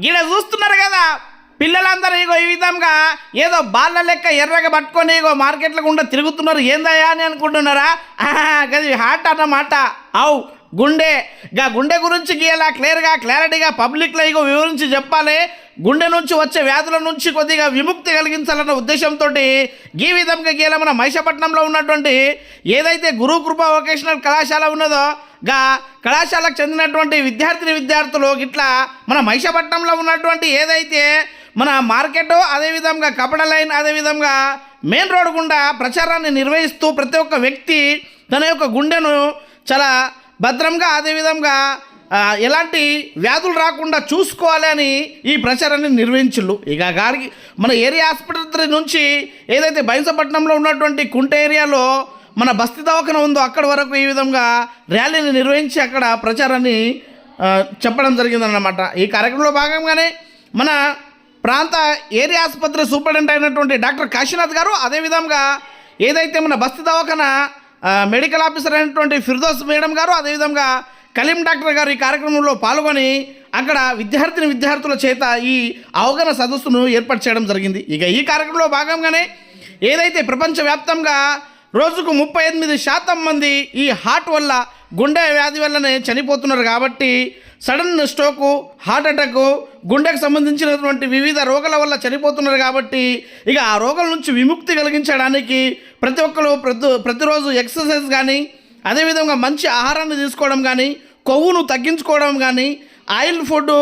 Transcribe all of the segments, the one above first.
ఈడ చూస్తున్నారు కదా పిల్లలందరూ ఇగో ఈ విధంగా ఏదో బాళ్ళ లెక్క ఎర్రగా పట్టుకొని ఇగో మార్కెట్లో గుండా తిరుగుతున్నారు. ఏందయ్యా అని అనుకుంటున్నారా? ఆహా, గది అన్నమాట అవు గుండె. గా గుండె గురించి గీయాలా? క్లియర్గా క్లారిటీగా పబ్లిక్లో ఇగో వివరించి చెప్పాలి. గుండె నుంచి వచ్చే వ్యాధుల నుంచి కొద్దిగా విముక్తి కలిగించాలన్న ఉద్దేశంతో ఈ విధంగా గీయాల మన మైసపట్నంలో ఉన్నటువంటి ఏదైతే గురుకృప వొకేషనల్ కళాశాల ఉన్నదో గా కళాశాలకు చెందినటువంటి విద్యార్థిని విద్యార్థులు ఇట్లా మన మైషపట్నంలో ఉన్నటువంటి ఏదైతే మన మార్కెట్ అదేవిధంగా కపడ లైన్ అదేవిధంగా మెయిన్ రోడ్ గుండా ప్రచారాన్ని నిర్వహిస్తూ ప్రతి ఒక్క వ్యక్తి తన యొక్క గుండెను చాలా భద్రంగా అదేవిధంగా ఎలాంటి వ్యాధులు రాకుండా చూసుకోవాలి అని ఈ ప్రచారాన్ని నిర్వహించుళ్ళు. ఇక గారికి మన ఏరియా ఆసుపత్రి నుంచి ఏదైతే బైన్సపట్నంలో ఉన్నటువంటి కుంట ఏరియాలో మన బస్తీ దవాఖాన ఉందో అక్కడ వరకు ఈ విధంగా ర్యాలీని నిర్వహించి అక్కడ ప్రచారాన్ని చెప్పడం జరిగిందన్నమాట. ఈ కార్యక్రమంలో భాగంగానే మన ప్రాంత ఏరియా ఆసుపత్రి సూపరింటెండెంట్ అయినటువంటి డాక్టర్ కాశీనాథ్ గారు అదేవిధంగా ఏదైతే మన బస్తీ దవాఖాన మెడికల్ ఆఫీసర్ అయినటువంటి ఫిర్దోస్ మేడం గారు అదేవిధంగా కలీం డాక్టర్ గారు ఈ కార్యక్రమంలో పాల్గొని అక్కడ విద్యార్థిని విద్యార్థుల చేత ఈ అవగాహన సదస్సును ఏర్పాటు చేయడం జరిగింది. ఇక ఈ కార్యక్రమంలో భాగంగానే ఏదైతే ప్రపంచవ్యాప్తంగా రోజుకు ముప్పై ఎనిమిది శాతం మంది ఈ హార్ట్ వల్ల గుండె వ్యాధి వల్లనే చనిపోతున్నారు కాబట్టి సడన్ స్ట్రోకు హార్ట్ అటాక్ గుండెకు సంబంధించినటువంటి వివిధ రోగాల వల్ల చనిపోతున్నారు కాబట్టి ఇక ఆ రోగాల నుంచి విముక్తి కలిగించడానికి ప్రతి ఒక్కరు ప్రతి ప్రతిరోజు ఎక్సర్సైజ్ కానీ అదేవిధంగా మంచి ఆహారాన్ని తీసుకోవడం కానీ కొవ్వును తగ్గించుకోవడం కానీ ఆయిల్ ఫుడ్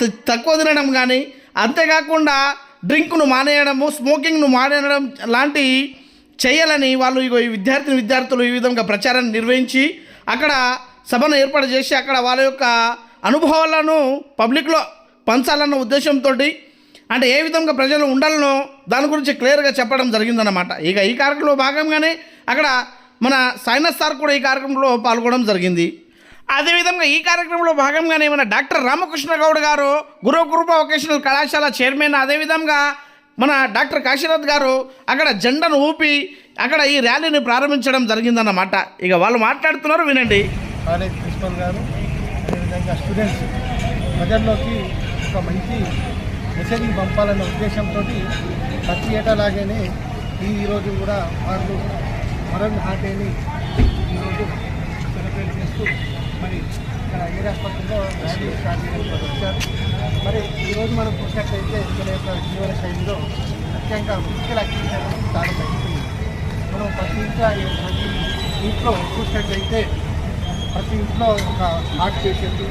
త- తక్కువ తినడం కానీ అంతేకాకుండా డ్రింక్ను మానేయడము స్మోకింగ్ను మానేయడం లాంటి చేయాలని వాళ్ళు ఇగో ఈ విద్యార్థిని విద్యార్థులు ఈ విధంగా ప్రచారాన్ని నిర్వహించి అక్కడ సభను ఏర్పాటు చేసి అక్కడ వాళ్ళ యొక్క అనుభవాలను పబ్లిక్లో పంచాలన్న ఉద్దేశంతో అంటే ఏ విధంగా ప్రజలు ఉండాలనో దాని గురించి క్లియర్గా చెప్పడం జరిగిందన్నమాట. ఇక ఈ కార్యక్రమంలో భాగంగానే అక్కడ మన సైనస్ సార్ కూడా ఈ కార్యక్రమంలో పాల్గొనడం జరిగింది. అదేవిధంగా ఈ కార్యక్రమంలో భాగంగానే మన డాక్టర్ రామకృష్ణ గౌడ్ గారు గురుకృప వొకేషనల్ కళాశాల చైర్మన్ అదేవిధంగా మన డాక్టర్ కాశీనాథ్ గారు అక్కడ జెండాను ఊపి అక్కడ ఈ ర్యాలీని ప్రారంభించడం జరిగిందన్నమాట. ఇక వాళ్ళు మాట్లాడుతున్నారు వినండి. కాలేజ్ ప్రిన్సిపల్ గారు అదేవిధంగా స్టూడెంట్స్ ప్రజల్లోకి ఒక మంచి మెసేజ్ పంపాలన్న ఉద్దేశంతో ప్రతి ఏటాలాగానే ఈ ఈరోజు కూడా వాళ్ళు మరొక హాటేని ఈరోజు సెలబ్రేట్ చేస్తూ మరి ఇక్కడ ఏరియా ఆసుపత్రిలో ర్యాలీ స్టార్ట్ చేయడం వచ్చారు. మరి ఈరోజు మనం చూసినట్లయితే ఇక్కడ యొక్క జీవన శైలిలో ముఖ్యంగా ఫిజికల్ యాక్టివిటీ చాలా తగ్గుతుంది మనం ప్రతి ఇంట్లో ప్రతి ఇంట్లో చూసినట్లయితే ప్రతి ఇంట్లో ఒక హార్ట్ పేషెంట్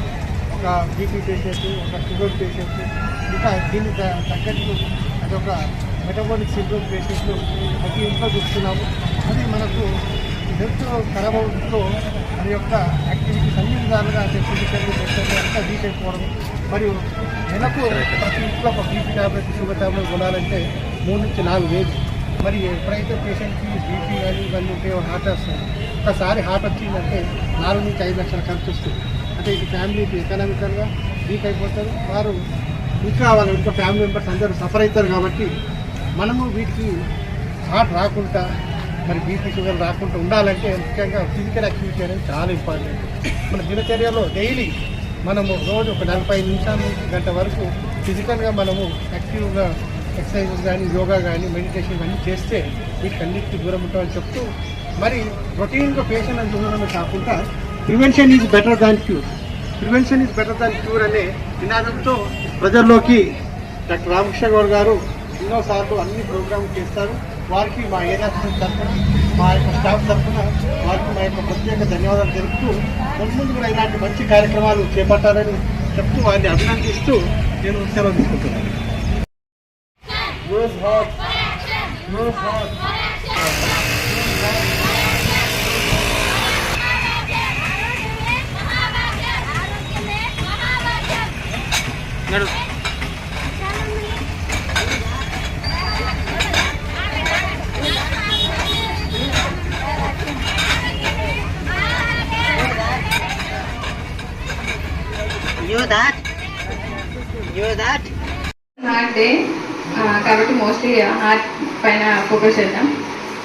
ఒక బీపీ పేషెంట్ ఒక షుగర్ పేషెంట్ ఇంకా దీనికి తగ్గట్టు అది ఒక మెటబాలిక్ సిండ్రోమ్ పేషెంట్లు ప్రతి ఇంట్లో చూస్తున్నాము. అది మనకు హెల్త్ ఖరాబ్ అవుతుందో మన యొక్క యాక్టివిటీస్ అన్ని విధాలుగా చెప్పి అంతా వీక్ అయిపోవడం మరియు నెలకు ప్రతి ఇంట్లో ఒక బీపీ ట్యాబ్లెట్ షుగర్ ట్యాబ్లెట్ కొనాలంటే మూడు నుంచి నాలుగు వేలు. మరి ఎప్పుడైతే పేషెంట్కి బీపీ కానీ ఇవన్నీ ఉంటే హార్ట్ వస్తుంది ఒకసారి హార్ట్ వచ్చిందంటే నాలుగు నుంచి ఐదు లక్షల ఖర్చు వస్తుంది. అంటే ఇది ఫ్యామిలీకి ఎకనామికల్గా వీక్ అయిపోతారు వారు ఇంకా వాళ్ళ ఇంట్లో ఫ్యామిలీ మెంబర్స్ అందరూ సఫర్ అవుతారు కాబట్టి మనము వీటికి హార్ట్ రాకుండా మరి బీపీ షుగర్ రాకుండా ఉండాలంటే ముఖ్యంగా ఫిజికల్ యాక్టివిటీ అనేది చాలా ఇంపార్టెంట్. మన దినచర్యలో డైలీ మనము రోజు ఒక నలభై నిమిషాల నుంచి గంట వరకు ఫిజికల్గా మనము యాక్టివ్గా ఎక్సర్సైజెస్ కానీ యోగా కానీ మెడిటేషన్ కానీ చేస్తే వీటికన్నిటికీ దూరం ఉంటామని చెప్తూ మరి రొటీన్గా పేషెంట్ అని చూడడమే కాకుండా prevention is better than cure prevention is better than cure అనే నినాదంతో ప్రజల్లోకి డాక్టర్ రామకృష్ణ గౌడ్ గారు ఎన్నోసార్లు అన్ని ప్రోగ్రామ్స్ చేస్తారు. వారికి మా ఏరియా తరఫున మా యొక్క స్టాఫ్ తరఫున వారికి మా యొక్క ప్రత్యేక ధన్యవాదాలు తెలుపుతూ ముందు ముందు కూడా ఇలాంటి మంచి కార్యక్రమాలు చేపట్టాలని చెప్తూ వారిని అభినందిస్తూ నేను సెలవు తీసుకుంటున్నాను. Use hot. That? That? Heart day కాబట్టి మోస్ట్లీ హార్ట్ పైన ఫోకస్ చేద్దాం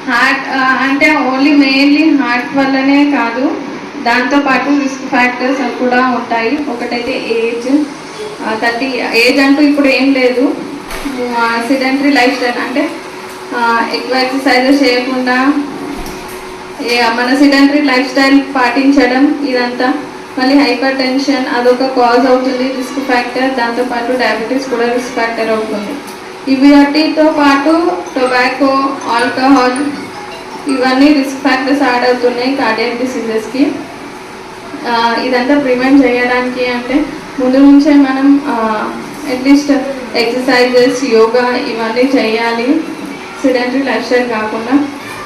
హార్ట్ అంటే ఓన్లీ మెయిన్లీ హార్ట్ వల్లనే కాదు దాంతో పాటు రిస్క్ ఫ్యాక్టర్స్ కూడా ఉంటాయి ఒకటైతే ఏజ్ థర్టీ ఏజ్ అంటూ ఇప్పుడు ఏం లేదు సిడెంటరీ లైఫ్ స్టైల్ అంటే ఎక్కువ ఎక్సర్సైజెస్ చేయకుండా మన సిడెంటరీ లైఫ్ స్టైల్ పాటించడం ఇదంతా మళ్ళీ హైపర్ టెన్షన్ అదొక కాజ్ అవుతుంది రిస్క్ ఫ్యాక్టర్ దాంతోపాటు డయాబెటీస్ కూడా రిస్క్ ఫ్యాక్టర్ అవుతుంది. ఇవి వాటితో పాటు టొబాకో ఆల్కహాల్ ఇవన్నీ రిస్క్ ఫ్యాక్టర్స్ యాడ్ అవుతున్నాయి కార్డియక్ డిసీజెస్కి ఇదంతా ప్రివెంట్ చేయడానికి అంటే ముందు నుంచే మనం అట్లీస్ట్ ఎక్సర్సైజెస్ యోగా ఇవన్నీ చేయాలి. సిడెంటరీ లైఫ్ స్టైల్ కాకుండా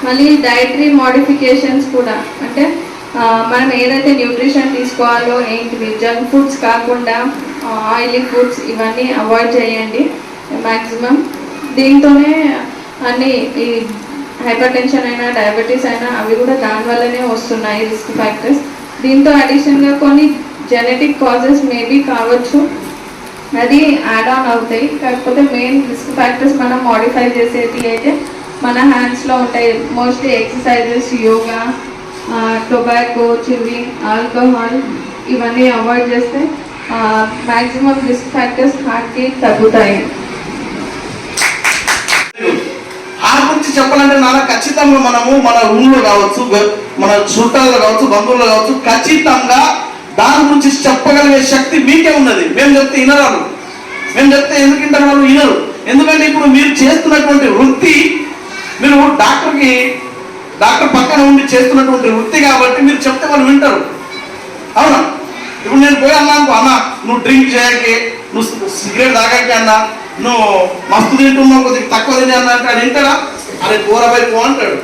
మళ్ళీ డైటరీ మోడిఫికేషన్స్ కూడా అంటే మనం ఏదైతే న్యూట్రిషన్ తీసుకోవాలో ఏంటివి జంక్ ఫుడ్స్ కాకుండా ఆయిలీ ఫుడ్స్ ఇవన్నీ అవాయిడ్ చేయండి మ్యాక్సిమం దీంతోనే అన్ని ఈ హైపర్ టెన్షన్ అయినా డయాబెటీస్ అయినా అవి కూడా దానివల్లనే వస్తున్నాయి రిస్క్ ఫ్యాక్టర్స్ దీంతో అడిషనల్గా కొన్ని జెనెటిక్ కాజెస్ మేబీ కావచ్చు. అది యాడ్ ఆన్ అవుతాయి. కాకపోతే మెయిన్ రిస్క్ ఫ్యాక్టర్స్ మనం మోడిఫై చేసేది అయితే మన హ్యాండ్స్లో ఉంటాయి. Mostly exercises yoga tobacco chilling alcohol ఇవన్నీ అవాయిడ్ చేస్తే మ్యాక్సిమం రిస్క్ ఫ్యాక్టర్స్ హార్ట్కి తగ్గుతాయి. ఆ గురించి చెప్పాలంటే నాన్న ఖచ్చితంగా మనము మన ఊళ్ళో కావచ్చు మన చుట్టాల్లో కావచ్చు బంధువుల్లో కావచ్చు ఖచ్చితంగా దాని గురించి చెప్పగలిగే శక్తి మీకే ఉన్నది. మేము చెప్తే వినరాలు మేము చెప్తే ఎందుకు వింటారు వాళ్ళు? వినరు. ఎందుకంటే ఇప్పుడు మీరు చేస్తున్నటువంటి వృత్తి మీరు డాక్టర్కి డాక్టర్ పక్కన ఉండి చేస్తున్నటువంటి వృత్తి కాబట్టి మీరు చెప్తే వాళ్ళు వింటారు. అవునా? ఇప్పుడు నేను పోయి అన్నాను అన్న నువ్వు డ్రింక్ చేయకే నువ్వు సిగరెట్ తాగాకే అన్నా నువ్వు మస్తు తింటున్నావు కొద్దిగా తక్కువ తిని అన్నా అంటే అది వింటాడా? అరే కూరపై పో అంటాడు.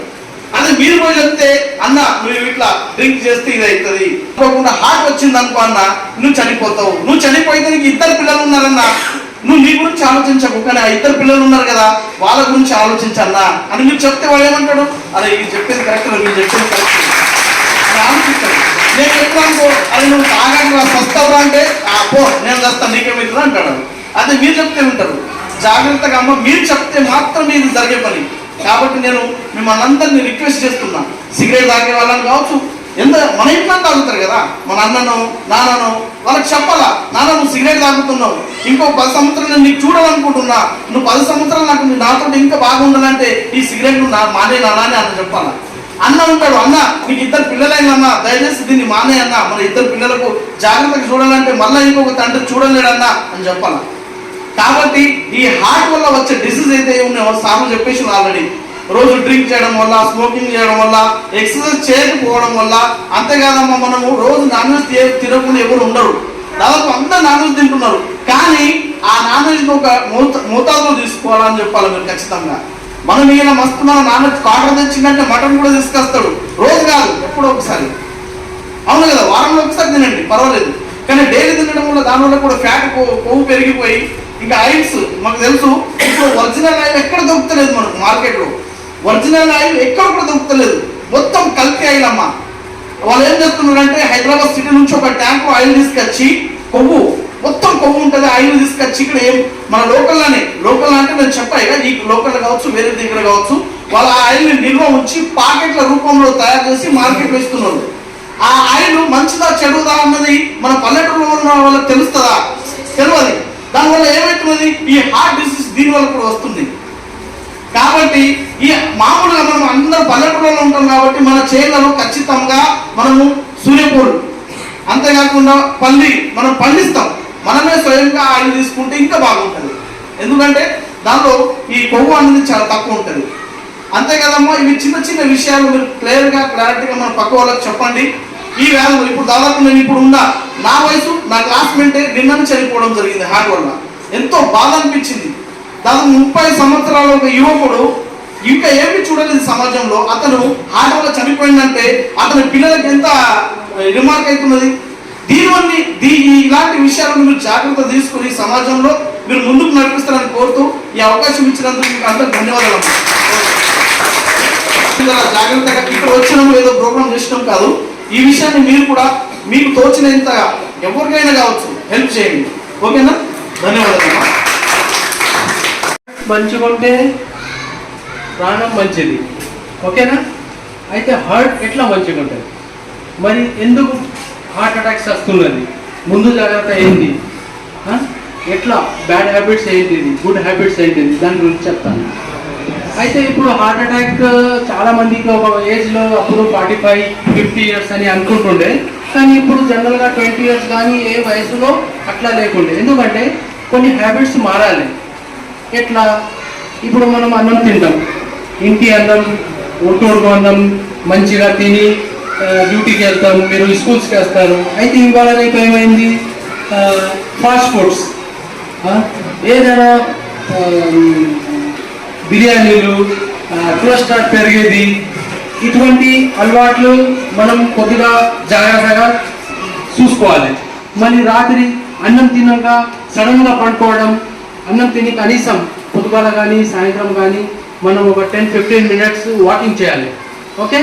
అదే మీరు పోయి చెప్తే అన్న నువ్వు ఇట్లా డ్రింక్ చేస్తే ఇది అవుతుంది అనుకోకుండా హార్ట్ వచ్చింది అనుకో అన్న నువ్వు చనిపోతావు. నువ్వు చనిపోయితే నీకు ఇద్దరు పిల్లలు ఉన్నారన్న నువ్వు నీ గురించి ఆలోచించకు కానీ ఆ ఇద్దరు పిల్లలు ఉన్నారు కదా వాళ్ళ గురించి ఆలోచించన్నా. అని మీరు చెప్తే వాళ్ళు ఏమంటాడు అరే ఇది చెప్పేది కరెక్ట్ మీరు చెప్పేది కరెక్ట్. అని నేను చెప్తాను అది నువ్వు తాగాక వస్తావురా అంటే ఆ పో నేను చేస్తాను నీకేమైతుందా అంటాడు అదే మీరు చెప్తే ఉంటారు జాగ్రత్తగా అమ్మ మీరు చెప్తే మాత్రం ఇది జరిగే పని. కాబట్టి నేను మిమ్మల్ని అందరినీ రిక్వెస్ట్ చేస్తున్నా. సిగరెట్ తాగే వాళ్ళని కావచ్చు ఎంత మన ఇంట్లో తాగుతారు కదా? మన అన్నను నాన్నను వాళ్ళకి చెప్పాలా? నాన్న నువ్వు సిగరెట్ తాగుతున్నావు. ఇంకో పది సంవత్సరాలు నేను నీకు చూడాలనుకుంటున్నా. నువ్వు పది సంవత్సరాలు నాకు నాతో ఇంకా బాగుండాలంటే ఈ సిగరెట్ నువ్వు నా మానే నాన్న అని అన్న చెప్పాలా? అన్న ఉంటాడు అన్న నీకు ఇద్దరు పిల్లలైన అన్న దయచేసి దీన్ని మానే అన్న. మన ఇద్దరు పిల్లలకు జాగ్రత్తగా చూడాలంటే మళ్ళీ ఇంకొక తండ్రి చూడలేడన్నా అని చెప్పాలా? కాబట్టి ఈ హార్ట్ వల్ల వచ్చే డిసీజ్ అయితే ఉన్నాయో సార్లు చెప్పేసి ఆల్రెడీ రోజు డ్రింక్ చేయడం వల్ల స్మోకింగ్ చేయడం వల్ల ఎక్సర్సైజ్ చేయకపోవడం వల్ల అంతేకాదమ్మా మనము రోజు నాన్ వెజ్ తినకుండా ఎవరు ఉండరు. దాదాపు అంతా నాన్ వెజ్ తింటున్నారు. కానీ ఆ నాన్ వెజ్ ఒక మోత మోతాదులో తీసుకోవాలని చెప్పాలి మీరు ఖచ్చితంగా. మనం ఈయన మస్తు మన నాన్న కాటర్ తెచ్చిందంటే మటన్ కూడా తీసుకొస్తాడు. రోజు కాదు ఎప్పుడో ఒకసారి. అవును కదా వారంలో ఒకసారి తినండి పర్వాలేదు. కానీ డైలీ తినడం వల్ల దానివల్ల కూడా ఫ్యాట్ కొవ్వు పెరిగిపోయి ఇంకా ఆయిల్స్ మాకు తెలుసు ఇప్పుడు ఒరిజినల్ ఆయిల్ ఎక్కడ దొరుకుతలేదు మనకు మార్కెట్లో. ఒరిజినల్ ఆయిల్ ఎక్కడ కూడా దొరుకుతలేదు మొత్తం కల్తీ ఆయిల్ అమ్మ వాళ్ళు ఏం చేస్తున్నారంటే హైదరాబాద్ సిటీ నుంచి ఒక ట్యాంక్ ఆయిల్ తీసుకొచ్చి కొవ్వు. మొత్తం కొవ్వు ఉంటుంది ఆయిల్ తీసుకొచ్చి ఇక్కడ ఏం మన లోకల్లోనే. లోకల్ అంటే నేను చెప్పాయి ఈ లోకల్ కావచ్చు వేరే దగ్గర కావచ్చు వాళ్ళ ఆయిల్ని నిల్వ ఉంచి పాకెట్ల రూపంలో తయారు చేసి మార్కెట్ వేస్తున్నారు. ఆ ఆయిల్ మంచిదా చెడుదా అన్నది మన పల్లెటూరులో ఉన్న వాళ్ళకి తెలుస్తుందా? తెలియదు. దానివల్ల ఏమవుతున్నది ఈ హార్ట్ డిసీజ్ దీని వల్ల కూడా వస్తుంది. కాబట్టి ఈ మామూలుగా మనం అందరం పల్లెటూరులో ఉంటాం కాబట్టి మన చేనులలో ఖచ్చితంగా మనము సూర్యపూలు అంతేకాకుండా పల్లి మనం పండిస్తాం. మనమే స్వయంగా ఆయిల్ తీసుకుంటే ఇంకా బాగుంటుంది. ఎందుకంటే దానిలో ఈ కొవ్వు అనేది చాలా తక్కువ ఉంటుంది. అంతే కదమ్మా ఇవి చిన్న చిన్న విషయాలు మీరు క్లియర్గా క్లారిటీగా మన పక్క వాళ్ళకి చెప్పండి. ఈ వ్యాధులు ఇప్పుడు దాదాపు నేను ఇప్పుడు ఉన్నా నా వయసు నా క్లాస్మేటే నిన్న చనిపోవడం జరిగింది హార్ట్ వల్ల. ఎంతో బాధ అనిపించింది. దాదాపు ముప్పై సంవత్సరాల ఒక యువకుడు ఇంకా ఏమి చూడలేదు సమాజంలో. అతను హార్ట్ చనిపోయిందంటే అతని పిల్లలకి ఎంత రిమార్క్ అవుతున్నది దీనివల్ల దీ ఇలాంటి విషయాలను మీరు జాగ్రత్త తీసుకుని సమాజంలో మీరు ముందుకు నడిపిస్తారని కోరుతూ ఈ అవకాశం ఇచ్చినందుకు మీకు అందరూ ధన్యవాదాలు ఇలా జాగ్రత్తగా ఇక్కడ వచ్చినాము ఏదో ప్రోగ్రామ్ చేసినాం కాదు. ఈ విషయాన్ని మీరు కూడా మీకు తోచినంతగా ఎవరికైనా కావచ్చు హెల్ప్ చేయండి. ఓకేనా? ధన్యవాదాలు మంచిగా ఉంటే ప్రాణం మంచిది. ఓకేనా? అయితే హార్ట్ ఎట్లా మంచిగా ఉంటుంది మరి ఎందుకు హార్ట్ అటాక్స్ వస్తున్నది? ముందు జాగ్రత్త ఏంటి? ఎట్లా? బ్యాడ్ హ్యాబిట్స్ ఏంటిది? గుడ్ హ్యాబిట్స్ ఏంటిది? దాని గురించి చెప్తాను. అయితే ఇప్పుడు హార్ట్ అటాక్ చాలా మందికి ఒక ఏజ్లో అప్పుడు ఫార్టీ ఫైవ్ ఫిఫ్టీ ఇయర్స్ అని అనుకుంటుండే. కానీ ఇప్పుడు జనరల్గా ట్వంటీ ఇయర్స్ కానీ ఏ వయసులో అట్లా లేకుండే. ఎందుకంటే కొన్ని హ్యాబిట్స్ మారాలి. ఎట్లా? ఇప్పుడు మనం అన్నం తింటాం. ఇంటి అందం ఒట్టోడుకు అందం మంచిగా తిని డ్యూటీకి వెళ్తాం మీరు స్కూల్స్కి వస్తారు. అయితే ఇవాళ రేపు ఏమైంది? Fast foods. ఏదైనా బిర్యానీలు కొలెస్ట్రాల్ పెరిగేది ఇటువంటి అలవాట్లు మనం కొద్దిగా జాగ్రత్తగా చూసుకోవాలి. మళ్ళీ రాత్రి అన్నం తిన్నాక సడన్గా పడుకోవడం అన్నం తిని కనీసం పొద్దుగాల కానీ సాయంత్రం కానీ మనం ఒక టెన్ ఫిఫ్టీన్ మినిట్స్ వాకింగ్ చేయాలి. ఓకే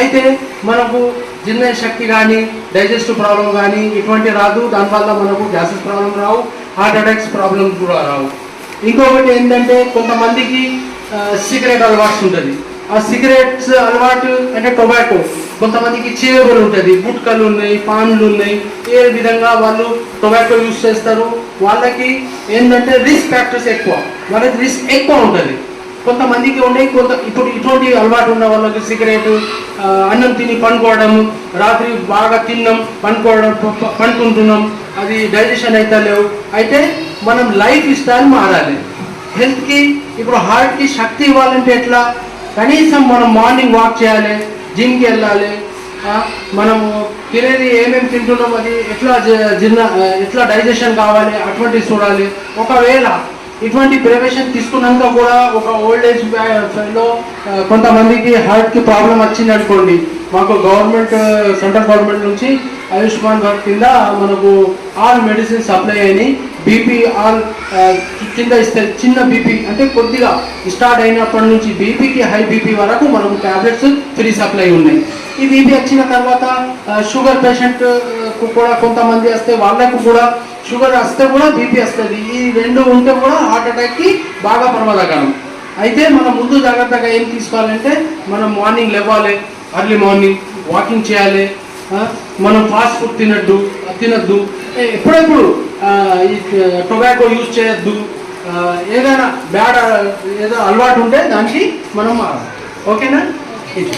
అయితే మనకు జీర్ణ శక్తి కానీ డైజెస్టివ్ ప్రాబ్లం కానీ ఇటువంటి రాదు. దానివల్ల మనకు గ్యాసెస్ ప్రాబ్లం రావు హార్ట్ అటాక్స్ ప్రాబ్లం కూడా రావు. ఇంకొకటి ఏంటంటే కొంతమందికి సిగరెట్ అలవాటు ఉంటుంది. ఆ సిగరెట్స్ అలవాటు అంటే టొబాకో కొంతమందికి చేబులు ఉంటుంది. గుట్కలు ఉన్నాయి పాన్లు ఉన్నాయి. ఏ విధంగా వాళ్ళు టొబాకో యూస్ చేస్తారు? వాళ్ళకి ఏంటంటే రిస్క్ ఫ్యాక్టర్స్ ఎక్కువ. వాళ్ళకి రిస్క్ ఎక్కువ ఉంటుంది. కొంతమందికి ఉండే కొంత ఇప్పుడు ఇటువంటి అలవాటు ఉన్న వాళ్ళకి సిగరెట్ అన్నం తిని పండుకోవడము రాత్రి బాగా తిన్నాం పండుకోవడం పండుకుంటున్నాం అది డైజెషన్ అయితే లేవు. అయితే మనం లైఫ్ స్టైల్ మారాలి. హెల్త్కి ఇప్పుడు హార్ట్కి శక్తి ఇవ్వాలంటే ఎట్లా? కనీసం మనం మార్నింగ్ వాక్ చేయాలి జిమ్కి వెళ్ళాలి మనము తినేది ఏమేమి తింటున్నాం అది ఎట్లా జ- జీర్ణ ఎట్లా డైజెషన్ కావాలి అటువంటివి చూడాలి. ఒకవేళ ఇటువంటి ప్రివేషన్ తీసుకున్నాక కూడా ఒక ఓల్డ్ ఏజ్లో కొంతమందికి హార్ట్కి ప్రాబ్లం వచ్చింది అనుకోండి. మాకు గవర్నమెంట్ సెంట్రల్ గవర్నమెంట్ నుంచి ఆయుష్మాన్ భారత్ కింద మనకు ఆల్ మెడిసిన్స్ సప్లై అయినాయి. బీపీ ఆల్ కింద ఇస్తే చిన్న బీపీ అంటే కొద్దిగా స్టార్ట్ అయినప్పటి నుంచి బీపీకి హై బీపీ వరకు మనకు ట్యాబ్లెట్స్ ఫ్రీ సప్లై ఉన్నాయి. ఈ బీపీ వచ్చిన తర్వాత షుగర్ పేషెంట్కు కూడా కొంతమంది వస్తే వాళ్ళకు కూడా షుగర్ వస్తే కూడా బీపీ వస్తుంది. ఈ రెండు ఉంటే కూడా హార్ట్ అటాక్కి బాగా ప్రమాదకరం అయితే మనం ముందు జాగ్రత్తగా ఏం తీసుకోవాలంటే మనం మార్నింగ్ లేవాలి అర్లీ మార్నింగ్ వాకింగ్ చేయాలి మనం ఫాస్ట్ ఫుడ్ తినద్దు తినద్దు. ఎప్పుడెప్పుడు ఈ టొబాకో యూజ్ చేయొద్దు. ఏదైనా బ్యాడ్ ఏదో అలవాటు ఉంటే దానికి మనం మారాలి. ఓకేనా? ఇది